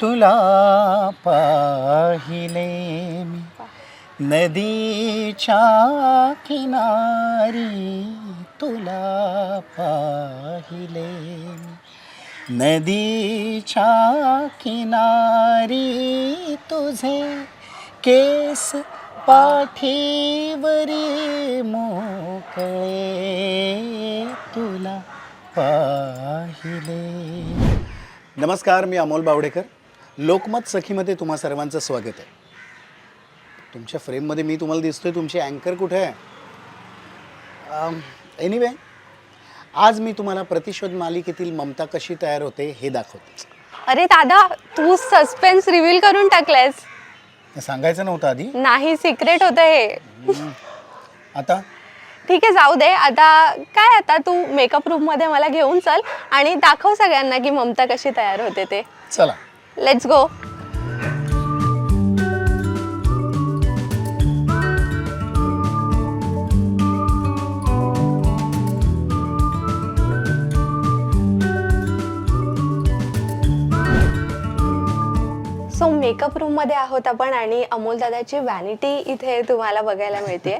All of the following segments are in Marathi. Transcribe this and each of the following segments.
तुला पाहिले मी. नदीच्या किनारी तुला पाहिले मी. नदीच्या किनारी तुझे केस पाठीवरी मोकळे तुला पाहिले नमस्कार मी अमोल बावडेकर. लोकमत सखीमध्ये तुम्हा सर्वांचं स्वागत आहे. तुमच्या फ्रेममध्ये मी तुम्हाला दिसतोय तुमची अँकर कुठे आहे? एनिवे आज मी तुम्हाला प्रतिशोध मालिकेतील ममता कशी तयार होते हे दाखवते. अरे दादा तू सस्पेन्स रिव्हील करून टाकलायस. सांगायचं नव्हतं आधी. नाही सिक्रेट होतं हे. आता? ठीक आहे जाऊ दे. आता काय आता तू मेकअप रूममध्ये मला घेऊन चल आणि दाखव सगळ्यांना की ममता कशी तयार होते ते. चला. लेट्स गो सो मेकअप रूममध्ये आहोत आपण आणि अमोल दादाची व्हॅनिटी इथे तुम्हाला बघायला मिळते.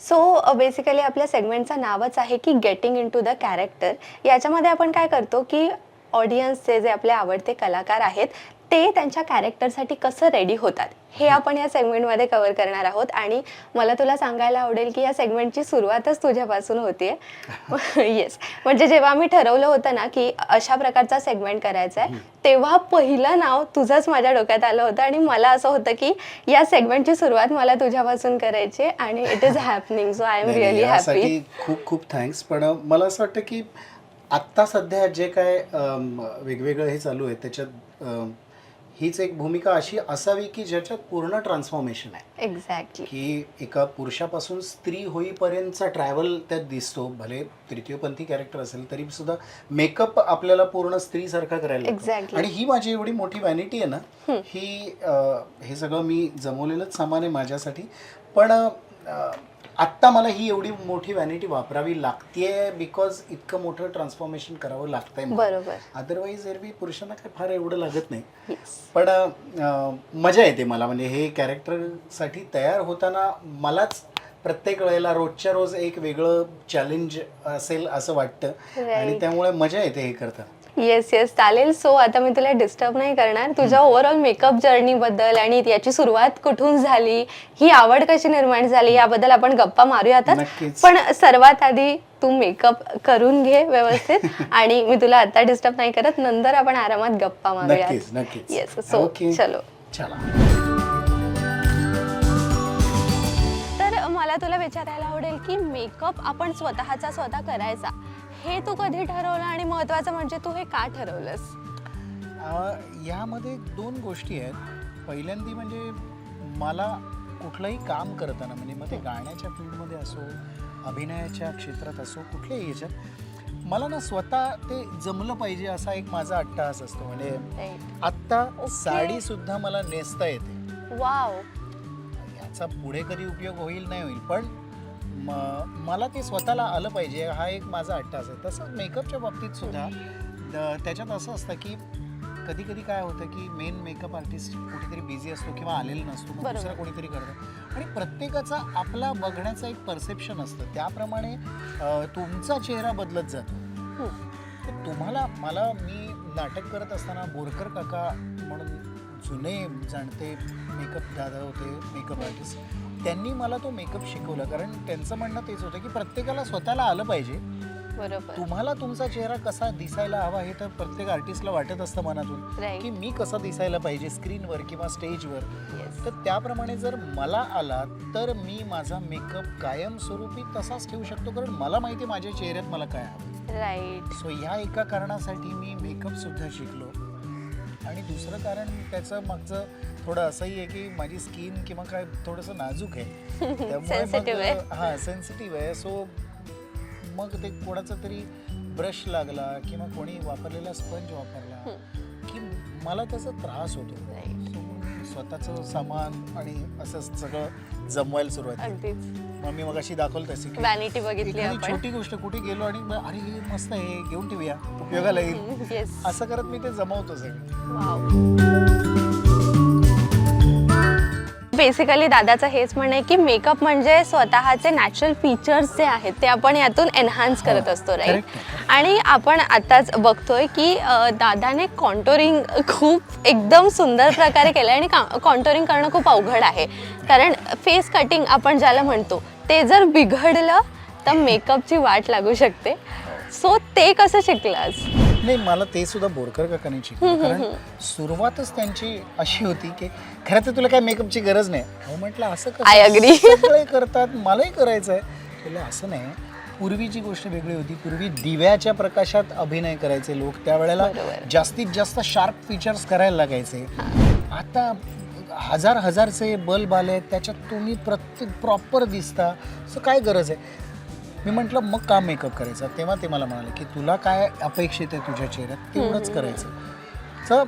सो बेसिकली uh, आपल्या सेगमेंटचं नावच आहे की getting into the character याच्यामध्ये आपण काय करतो की ऑडियन्सचे जे आपले आवडते कलाकार आहेत ते त्यांच्या कॅरेक्टरसाठी कसं रेडी होतात? हे आपण या सेगमेंटमध्ये कव्हर करणार आहोत आणि मला तुला सांगायला आवडेल की या सेगमेंटची सुरुवातच तुझ्यापासून होते येस म्हणजे जेव्हा आम्ही ठरवलं होतं ना की अशा प्रकारचा सेगमेंट करायचा आहे तेव्हा पहिलं नाव तुझंच माझ्या डोक्यात आलं होतं आणि मला असं होतं की या सेगमेंटची सुरुवात मला तुझ्यापासून करायची आणि it is happening so I am really happy खूप खूप थँक्स पण मला असं वाटतं की आत्ता सध्या जे काय वेगवेगळं हे चालू आहे त्याच्यात हीच एक भूमिका अशी असावी की ज्याच्यात पूर्ण ट्रान्सफॉर्मेशन आहे एक्झॅक्टली की एका पुरुषापासून स्त्री होईपर्यंतचा ट्रॅव्हल त्यात दिसतो भले तृतीयपंथी कॅरेक्टर असेल तरी सुद्धा मेकअप आपल्याला पूर्ण स्त्रीसारखा करायला. Exactly. आणि ही माझी एवढी मोठी व्हॅनिटी आहे ना ही हे सगळं मी जमवलेलंच सामान आहे माझ्यासाठी पण आत्ता मला ही एवढी मोठी व्हॅनिटी वापरावी लागतेय बिकॉज इतकं मोठं ट्रान्सफॉर्मेशन करावं लागतंय. बरोबर. अदरवाईज एरवी पुरुषांना काय फार एवढं लागत नाही. पण अं, मजा येते मला. म्हणजे हे कॅरेक्टरसाठी तयार होताना मलाच प्रत्येक वेळेला रोजच्या रोज एक वेगळं चॅलेंज असेल असं वाटतं. आणि Right. त्यामुळे मजा येते हे करताना. येस येस चालेल. सो आता मी तुला डिस्टर्ब नाही करणार. तुझ्या ओव्हरऑल मेकअप जर्नीबद्दल आणि याची सुरुवात कुठून झाली? ही आवड कशी निर्माण झाली? याबद्दल आपण गप्पा मारूयातच. पण सर्वात आधी तू मेकअप करून घे व्यवस्थित. आणि मी तुला आता डिस्टर्ब नाही करत. नंतर आपण आरामात गप्पा मारूयात. नक्कीच येस सो चला. तर मला तुला विचारायला आवडेल की मेकअप आपण स्वतःचा स्वतः करायचा. हे तू कधी ठरवलं आणि महत्वाचं म्हणजे तू हे का ठरवलंस? यामध्ये दोन गोष्टी आहेत. पहिल्यांदी म्हणजे मला कुठलंही काम करताना म्हणजे मग ते गाण्याच्या फील्डमध्ये असो अभिनयाच्या क्षेत्रात असो कुठल्याही याच्यात मला ना स्वतः ते जमलं पाहिजे असा एक माझा अट्टहास असतो. म्हणजे आत्ता. साडी सुद्धा मला नेसता येते. वाव याचा पुढे कधी उपयोग होईल नाही होईल पण म- मला ते स्वतःला आलं पाहिजे हा एक माझा अट्टास आहे तसंच मेकअपच्या बाबतीत सुद्धा द- त्याच्यात असं असतं की कधी कधी काय होतं की मेन मेकअप आर्टिस्ट कुठेतरी बिझी असतो किंवा आलेला नसतो मग बरोबर. दुसरा कोणीतरी करतो आणि प्रत्येकाचा आपला बघण्याचा एक परसेप्शन असतं त्याप्रमाणे अ, तुमचा चेहरा बदलत जातो. तर तुम्हाला मला मी नाटक करत असताना बोरकर काका म्हणून जुने जाणते मेकअप दादा होते मेकअप आर्टिस्ट त्यांनी मला तो मेकअप शिकवला. कारण त्यांचं म्हणणं तेच होतं की प्रत्येकाला स्वतःला आलं पाहिजे. बरोबर. तुम्हाला तुमचा चेहरा कसा दिसायला हवा हे तर प्रत्येक आर्टिस्टला वाटत असतं मनातून. Right. की मी कसा दिसायला पाहिजे स्क्रीनवर किंवा स्टेजवर तर त्याप्रमाणे जर मला आला तर मी माझा मेकअप कायमस्वरूपी तसाच ठेवू शकतो कारण मला माहिती आहे माझ्या चेहऱ्यात मला काय हवं. राईट सो ह्या एका कारणासाठी मी मेकअप सुद्धा शिकलो. आणि दुसरं कारण त्याचं मागचं थोडं असंही आहे की माझी स्किन किंवा काय थोडंसं नाजूक आहे. त्यामुळे. मग हा सेन्सिटिव्ह आहे. सो मग ते कोणाचा तरी ब्रश लागला किंवा कोणी वापरलेला स्पंज वापरला की मला त्याचा त्रास होतो. स्वतःचं सामान आणि असं सगळं जमवायला सुरुवात मग मी अशी दाखवलं तशी व्हॅनिटी बघितली आपण. छोटी गोष्ट कुठे गेलो आणि मग, अरे हे मस्त आहे घेऊन ठेवूया उपयोगाला येईल. असं करत मी ते जमवतो सगळं. बेसिकली दादाचं हेच म्हणणं आहे की मेकअप म्हणजे स्वतःचे नॅचरल फीचर्स जे आहेत ते आपण यातून एनहान्स करत असतो राईट. आणि आपण आताच बघतोय की दादाने कॉन्टोरिंग खूप एकदम सुंदर प्रकारे केलं आणि कॉन्टोरिंग करणं खूप अवघड आहे. कारण फेस कटिंग आपण ज्याला म्हणतो ते जर बिघडलं तर मेकअपची वाट लागू शकते. सो ते कसं शिकलास नाही मला ते सुद्धा बोरकर काकांनी शिकवलं. कारण सुरुवातच त्यांची अशी होती की खरं तर तुला काय मेकअपची गरज नाही? हो म्हटलं असं? I agree. सगळे करतात मलाही करायचं आहे म्हटलं असं नाही. पूर्वीची गोष्ट वेगळी होती पूर्वी दिव्याच्या प्रकाशात अभिनय करायचे लोक. त्यावेळेला बरोबर. जास्तीत जास्त शार्प फीचर्स करायला लागायचे. आता हजार हजारचे बल्ब आले आहेत त्याच्यात तुम्ही प्रत्येक प्रॉपर दिसता. सो काय गरज आहे? मी म्हटलं मग का मेकअप करायचा? तेव्हा ते मला म्हणाले की तुला काय अपेक्षित आहे तुझ्या चेहऱ्यात? तेवढंच करायचं. तर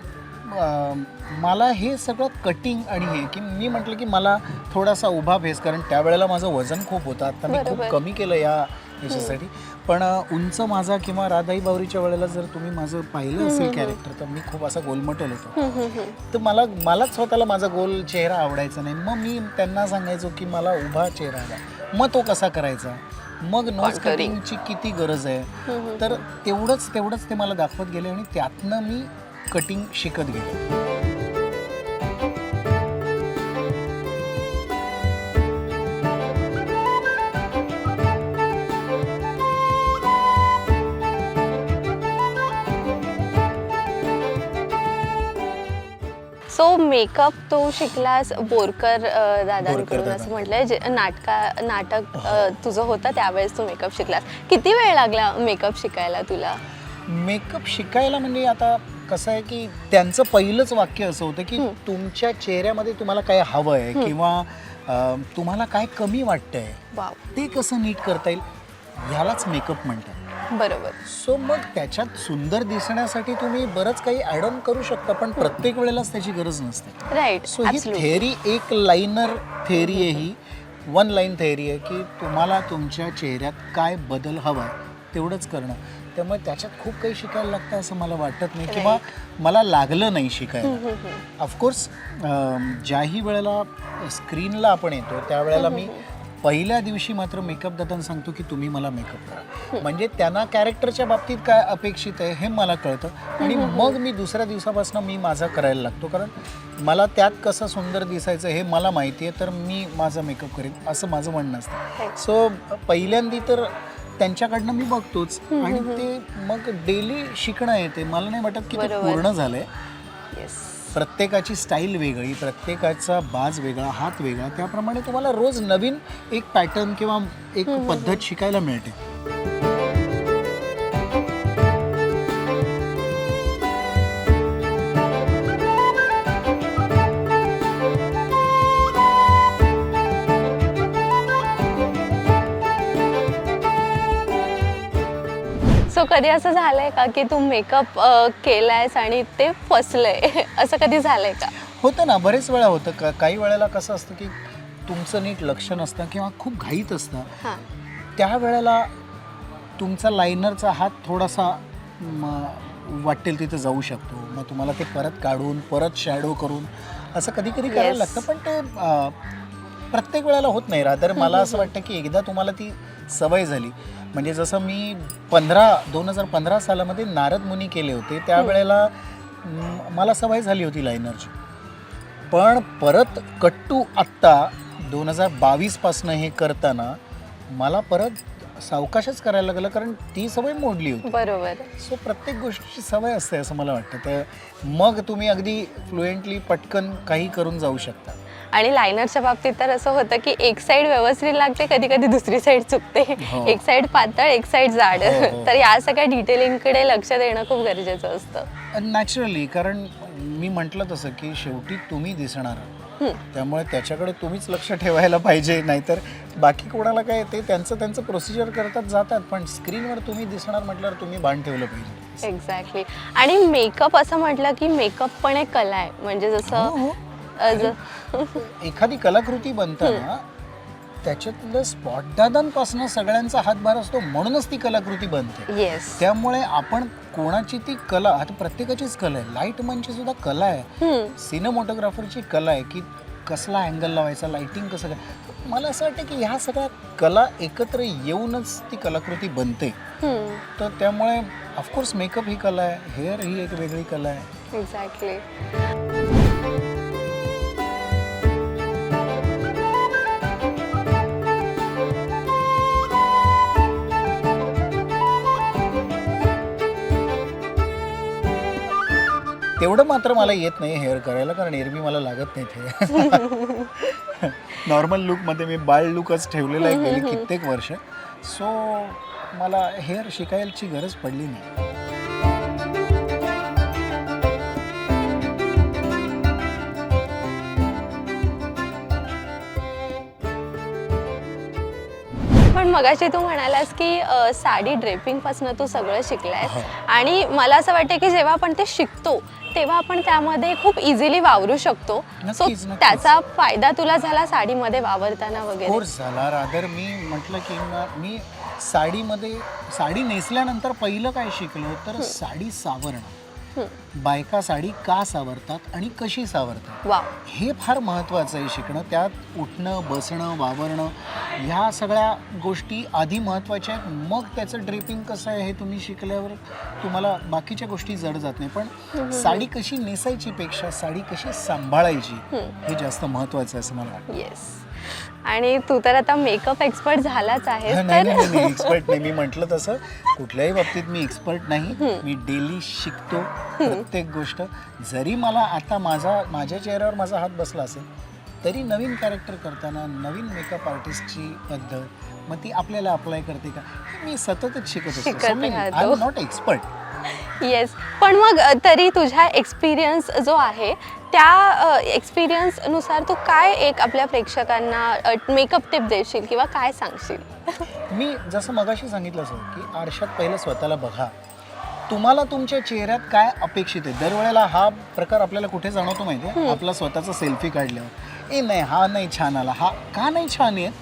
मला हे सगळं कटिंग आणि हे की मी म्हटलं की मला थोडासा उभा फेस कारण त्यावेळेला माझं वजन खूप होतं. आता मी खूप. कमी केलं या याच्यासाठी. पण उंच माझा किंवा राधाई बावरीच्या वेळेला जर तुम्ही माझं पाहिलं असेल कॅरेक्टर तर मी खूप असा गोलमटल होतो. तर मला मलाच स्वतःला माझा गोल चेहरा आवडायचा नाही. मग मी त्यांना सांगायचो की मला उभा चेहरा हवा. मग तो कसा करायचा? मग नोज. कटिंगची किती गरज आहे? तर तेवढंच तेवढंच ते मला दाखवत गेले आणि त्यातनं मी कटिंग शिकत गेले. सो मेकअप तू शिकलास बोरकर अ, दादांकडून दादा. असं म्हटलंय जे नाटका नाटक अ, तुझं होतं त्यावेळेस तू मेकअप शिकलास. किती वेळ लागला मेकअप शिकायला तुला? मेकअप शिकायला म्हणजे आता कसं आहे की त्यांचं पहिलंच वाक्य असं होतं की हं. तुमच्या चेहऱ्यामध्ये तुम्हाला काय हवं आहे किंवा अं, तुम्हाला काय कमी वाटतंय वाव. ते कसं नीट करता येईल? ह्यालाच मेकअप म्हणतात. बरोबर. सो मग त्याच्यात सुंदर दिसण्यासाठी तुम्ही बरंच काही ॲड ऑन करू शकता पण प्रत्येक वेळेलाच त्याची गरज नसते. राईट सो ही थेअरी एक लाईनर थेअरी आहे ही. वन लाईन थेअरी आहे की तुम्हाला तुमच्या चेहऱ्यात काय बदल हवा तेवढंच करणं. त्यामुळे त्याच्यात खूप काही शिकायला लागतं असं मला वाटत नाही किंवा मला लागलं नाही शिकायला. ऑफकोर्स ज्याही वेळेला स्क्रीनला आपण येतो त्यावेळेला मी पहिल्या दिवशी मात्र मेकअप दादांना सांगतो की तुम्ही मला मेकअप करा. म्हणजे त्यांना कॅरेक्टरच्या बाबतीत काय अपेक्षित आहे हे मला कळतं. आणि मग मी दुसऱ्या दिवसापासून मी माझा करायला लागतो. कारण मला त्यात कसं सुंदर दिसायचं हे मला माहिती आहे तर मी माझा मेकअप करेन असं माझं म्हणणं असतं. सो पहिल्यांदी तर त्यांच्याकडनं मी बघतोच. आणि ते मग डेली शिकणं येते. मला नाही वाटत की ते. पूर्ण झालंय. येस प्रत्येकाची स्टाईल वेगळी प्रत्येकाचा बाज वेगळा हात वेगळा त्याप्रमाणे तुम्हाला रोज नवीन एक पॅटर्न किंवा एक पद्धत शिकायला मिळते. कधी असं झालंय का की तू मेकअप केलायस आणि ते फसलंय? असं कधी झालंय का? होतं ना बरेच वेळा होतं. का काही वेळेला कसं असतं की तुमचं नीट लक्ष नसतं किंवा खूप घाईत असतं. हां. त्यावेळेला तुमचा लायनरचा हात थोडासा वाटेल तिथे जाऊ शकतो. मग तुम्हाला ते परत काढून परत शॅडो करून असं कधी कधी करायला Yes. लागतं. पण ते अं, प्रत्येक वेळेला होत नाही रादर मला असं वाटतं की एकदा तुम्हाला ती सवय झाली. म्हणजे जसं मी पंधरा दोन हजार पंधरा सालामध्ये नारद मुनी केले होते त्यावेळेला मला सवय झाली होती लायनरची पण परत कट्टू आत्ता दोन हजार बावीसपासनं हे करताना मला परत सावकाशच करायला लागलं कारण ती सवय मोडली होती. बरोबर. सो प्रत्येक गोष्टीची सवय असते असं मला वाटतं. तर मग तुम्ही अगदी फ्लुएंटली पटकन काही करून जाऊ शकता. आणि लायनरच्या बाबतीत तर असं होतं की एक साइड व्यवस्थित लागते कधी कधी दुसरी साइड चुकते. हो. एक साइड पातळ एक साइड जाड. हो, हो. तर या सगळ्या डिटेलिंगकडे लक्ष देणं खूप गरजेचं असतं. नॅचरली कारण मी म्हटलं तसं की शेवटी तुम्ही दिसणार हं. त्यामुळे त्याच्याकडे तुम्हीच लक्ष ठेवायला पाहिजे नाहीतर बाकी कोणाला काय ते त्यांचं त्यांचं प्रोसिजर करतात जातात. पण स्क्रीनवर तुम्ही दिसणार म्हटल्यावर तुम्ही भान ठेवलं पाहिजे. एक्झॅक्टली आणि मेकअप असं म्हटलं की मेकअप पण एक कला आहे. म्हणजे हो, जसं हो. अ, ज- एखादी कलाकृती बनताना त्याच्यातलं स्पॉटदादांपासून सगळ्यांचा हातभार असतो म्हणूनच ती कलाकृती बनते. येस त्यामुळे आपण कोणाची ती कला आता प्रत्येकाचीच कला आहे. लाइट मनची सुद्धा कला आहे. सिनेमोटोग्राफरची कला आहे की कसला अँगल लावायचा लाइटिंग कसं काय? मला असं वाटतं की ह्या सगळ्या कला एकत्र येऊनच ती कलाकृती बनते. तर त्यामुळे ऑफकोर्स मेकअप ही कला आहे. हेअर ही एक वेगळी कला आहे. एक्झॅक्टली तेवढं मात्र मला येत नाही हेअर करायला कारण एरवी मला लागत नाही ते. नॉर्मल लुकमध्ये मी बाळ लुकच ठेवलेला आहे गेली कित्येक वर्ष. सो मला हेअर शिकायची गरज पडली नाही. मगाशी तू म्हणालास की अ, साडी ड्रेपिंगपासून तू सगळं शिकलायस. आणि मला असं वाटतं की जेव्हा आपण ते शिकतो तेव्हा आपण त्यामध्ये खूप इझिली वावरू शकतो सो नक्कीच, नक्कीच. त्याचा फायदा तुला झाला साडीमध्ये वावरताना वगैरे कोर्स झाला रादर मी म्हटलं की ना मी साडीमध्ये साडी नेसल्यानंतर पहिलं काय शिकलो तर साडी सावरणं. बायका साडी का सावरतात आणि कशी सावरतात? वा हे फार महत्त्वाचं आहे शिकणं. त्यात उठणं बसणं वावरणं ह्या सगळ्या गोष्टी आधी महत्त्वाच्या आहेत. मग त्याचं ड्रेपिंग कसं आहे हे तुम्ही शिकल्यावर तुम्हाला बाकीच्या गोष्टी जड जात नाही. पण साडी कशी नेसायची पेक्षा साडी कशी सांभाळायची हे जास्त महत्त्वाचं आहे असं मला वाटतं. येस आणि तू तर आता मेकअप एक्सपर्ट झालाच आहेस नाही नाही तर नाही एक्सपर्ट नाही. मी म्हटलं तसं कुठल्याही बाबतीत मी एक्सपर्ट नाही. मी डेली शिकतो प्रत्येक गोष्ट. जरी मला आता माझा माझ्या चेहऱ्यावर माझा हात बसला असेल तरी नवीन कॅरेक्टर करताना नवीन मेकअप आर्टिस्टची पद्धत मग ती आपल्याला अप्लाय करते का? हे मी सततच शिकत असतो. शिकत आय राहतो. एम नॉट एक्सपर्ट येस पण मग अ, तरी तुझ्या एक्सपिरियन्स जो आहे त्या एक्सपिरियन्सनुसार तू काय एक आपल्या प्रेक्षकांना मेकअप टिप देशील किंवा काय सांगशील? मी जसं मगाशी सांगितलं असं की आरशात पहिलं स्वतःला बघा. तुम्हाला तुमच्या चेहऱ्यात काय अपेक्षित आहे? दरवेळेला हा प्रकार आपल्याला कुठे जाणवतो माहिती आहे आपला स्वतःचा सेल्फी काढल्यावर. ए नाही हा नाही छान आला. हा का नाही छान येत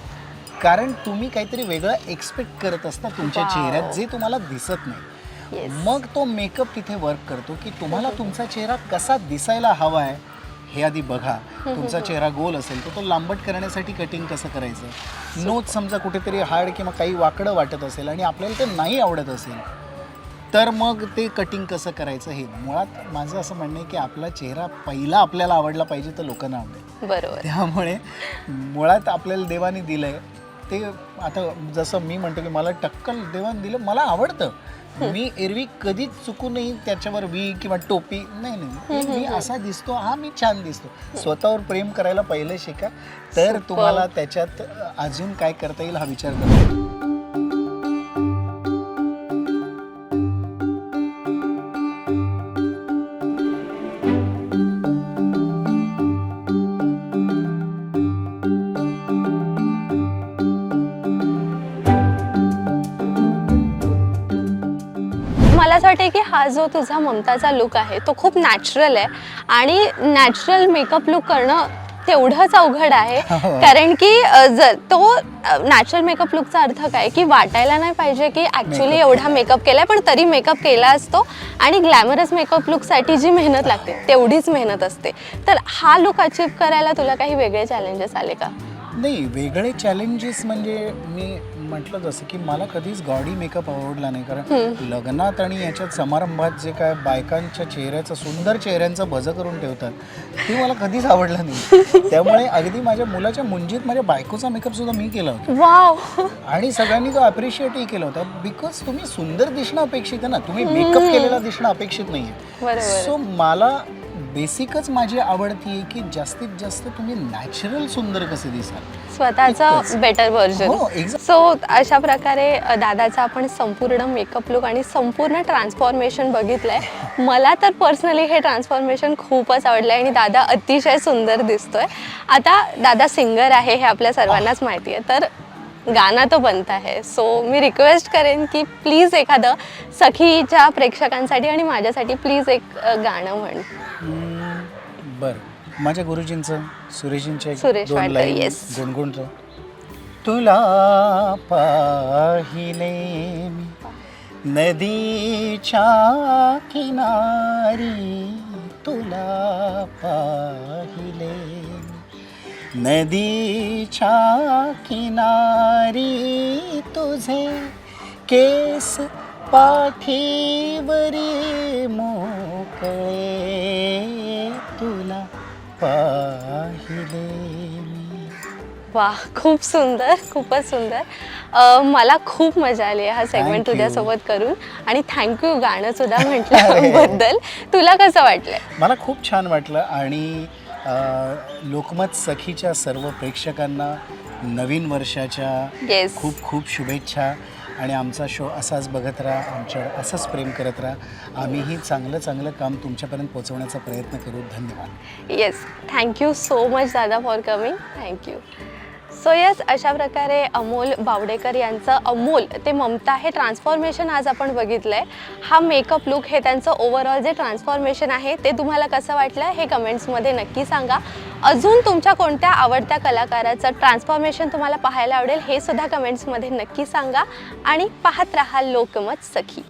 कारण तुम्ही काहीतरी वेगळं एक्सपेक्ट करत असता तुमच्या. चेहऱ्यात जे तुम्हाला दिसत नाही. मग तो मेकअप तिथे वर्क करतो की तुम्हाला तुमचा चेहरा कसा दिसायला हवा आहे हे आधी बघा. तुमचा चेहरा गोल असेल तर तो लांबट करण्यासाठी कटिंग कसं करायचं? नोट समजा कुठेतरी हाड किंवा काही वाकडं वाटत असेल आणि आपल्याला ते नाही आवडत असेल तर मग ते कटिंग कसं करायचं हे? मुळात माझं असं म्हणणं आहे की आपला चेहरा पहिला आपल्याला आवडला पाहिजे तर लोकांना आवडेल. बरोबर. त्यामुळे मुळात आपल्याला देवाने दिलंय ते आता जसं मी म्हणतो की मला टक्कल देवाने दिलं मला आवडतं. मी एरवी कधीच चुकूनही त्याच्यावर वी किंवा टोपी. नाही नाही. मी असा दिसतो हा मी छान दिसतो. स्वतःवर प्रेम करायला पहिले शिका. तर. तुम्हाला त्याच्यात अजून काय करता येईल हा विचार करा हा जो तुझा ममताचा लुक आहे तो खूप नॅचरल आहे. आणि नॅचरल मेकअप लुक करणं तेवढंच अवघड आहे. हो. कारण की जर तो नॅचरल मेकअप लुकचा अर्थ काय? की वाटायला नाही पाहिजे की ऍक्च्युली. एवढा मेकअप केलाय पण तरी मेकअप केला असतो. आणि ग्लॅमरस मेकअप लुकसाठी जी मेहनत लागते तेवढीच मेहनत असते. तर हा लुक अचीव करायला तुला काही वेगळे चॅलेंजेस आले का? नाही वेगळे चॅलेंजेस म्हणजे मी म्हटलं जसं की मला कधीच गॉडी मेकअप आवडला नाही कारण लग्नात आणि याच्यात समारंभात जे काय बायकांच्या चेहऱ्याचं सुंदर चेहऱ्यांचं भजं करून ठेवतात ते मला कधीच आवडलं नाही. त्यामुळे अगदी माझ्या मुलाच्या मुंजीत माझ्या बायकोचा मेकअप सुद्धा मी केला होता. वाव. आणि सगळ्यांनी तो अप्रिशिएटही केला होता बिकॉज तुम्ही सुंदर दिसणं अपेक्षित आहे ना तुम्ही मेकअप केलेला दिसणं अपेक्षित नाहीये. बरोबर. सो मला बेसिकच माझी आवड ती आहे की जास्तीत जास्त तुम्ही नॅचरल सुंदर कसे दिसाल. स्वतःचं. बेटर व्हर्जन हो, exact. सो अशा प्रकारे अ, दादाचा आपण संपूर्ण मेकअप लुक आणि संपूर्ण ट्रान्सफॉर्मेशन बघितलंय. मला तर पर्सनली हे ट्रान्सफॉर्मेशन खूपच आवडलं आणि दादा अतिशय सुंदर दिसतोय. आता दादा सिंगर आहे हे आपल्या सर्वांनाच माहिती आहे. तर गाणं तो बनत आहे. सो मी रिक्वेस्ट करेन की प्लीज एखादं सखीच्या प्रेक्षकांसाठी आणि माझ्यासाठी प्लीज एक गाणं म्हण. बरं. माझ्या गुरुजींचं सुरेशजींच्या सुरेश वाडकर. गुणगुणतो तुला पाहिले मी नदीच्या किनारी तुला पाहिले नदीच्या किनारी तुझे केस पाठीवरी मोकळे. तुला पाहिले वा खूप सुंदर खूपच सुंदर. अ, मला खूप मजा आली हा सेगमेंट Thank you. तुझ्यासोबत करून आणि थँक्यू गाणं सुद्धा म्हटल्याबद्दल तुला कसं वाटलंय मला खूप छान वाटलं आणि लोकमत सखीच्या सर्व प्रेक्षकांना नवीन वर्षाच्या येस खूप खूप शुभेच्छा. आणि आमचा शो असाच बघत राहा आमच्यावर असंच प्रेम करत राहा. आम्हीही चांगलं चांगलं काम तुमच्यापर्यंत पोहोचवण्याचा प्रयत्न करू. धन्यवाद. Yes thank you so much दादा for coming thank you so yes अशा प्रकारे अमोल बावडेकर यांचं अमोल ते ममता हे ट्रान्सफॉर्मेशन आज आपण बघितलं आहे हा मेकअप लुक हे त्यांचं ओव्हरऑल जे ट्रान्सफॉर्मेशन आहे ते तुम्हाला कसं वाटलं हे कमेंट्समध्ये नक्की सांगा. अजून तुमच्या कोणत्या आवडत्या कलाकाराचं ट्रान्सफॉर्मेशन तुम्हाला पाहायला आवडेल हे सुद्धा कमेंट्समध्ये नक्की सांगा. आणि पाहत राहा लोकमत सखी.